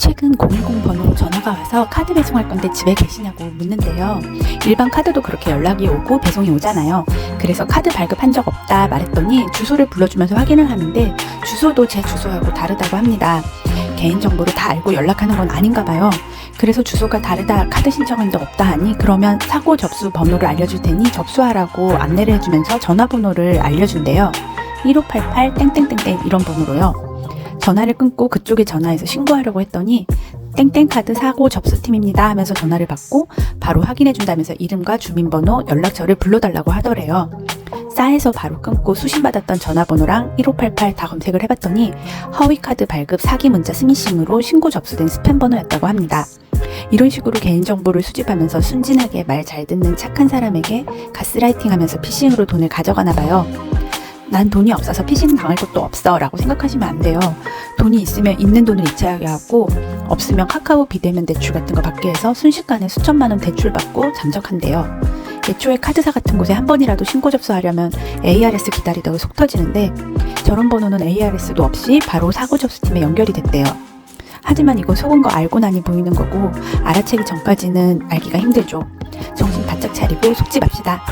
최근 010 번호로 전화가 와서 카드 배송할 건데 집에 계시냐고 묻는데요. 일반 카드도 그렇게 연락이 오고 배송이 오잖아요. 그래서 카드 발급한 적 없다 말했더니 주소를 불러주면서 확인을 하는데 주소도 제 주소하고 다르다고 합니다. 개인정보를 다 알고 연락하는 건 아닌가 봐요. 그래서 주소가 다르다 카드 신청한 적 없다 하니 그러면 사고 접수 번호를 알려줄 테니 접수하라고 안내를 해주면서 전화번호를 알려준대요. 1588 땡땡땡땡 이런 번호로요. 전화를 끊고 그쪽에 전화해서 신고하려고 했더니 땡땡카드 사고 접수팀입니다 하면서 전화를 받고 바로 확인해 준다면서 이름과 주민번호, 연락처를 불러달라고 하더래요. 싸해서 바로 끊고 수신받았던 전화번호랑 1588 다 검색을 해봤더니 허위카드 발급 사기 문자 스미싱으로 신고 접수된 스팸 번호였다고 합니다. 이런 식으로 개인정보를 수집하면서 순진하게 말 잘 듣는 착한 사람에게 가스라이팅 하면서 피싱으로 돈을 가져가나 봐요. 난 돈이 없어서 피싱 당할 것도 없어 라고 생각하시면 안 돼요. 돈이 있으면 있는 돈을 이체하게 하고 없으면 카카오 비대면 대출 같은 거 받게 해서 순식간에 수천만 원 대출 받고 잠적한대요. 애초에 카드사 같은 곳에 한 번이라도 신고 접수하려면 ARS 기다리다가 속 터지는데 저런 번호는 ARS도 없이 바로 사고 접수팀에 연결이 됐대요. 하지만 이거 속은 거 알고 나니 보이는 거고 알아채기 전까지는 알기가 힘들죠. 정신 바짝 차리고 속지 맙시다.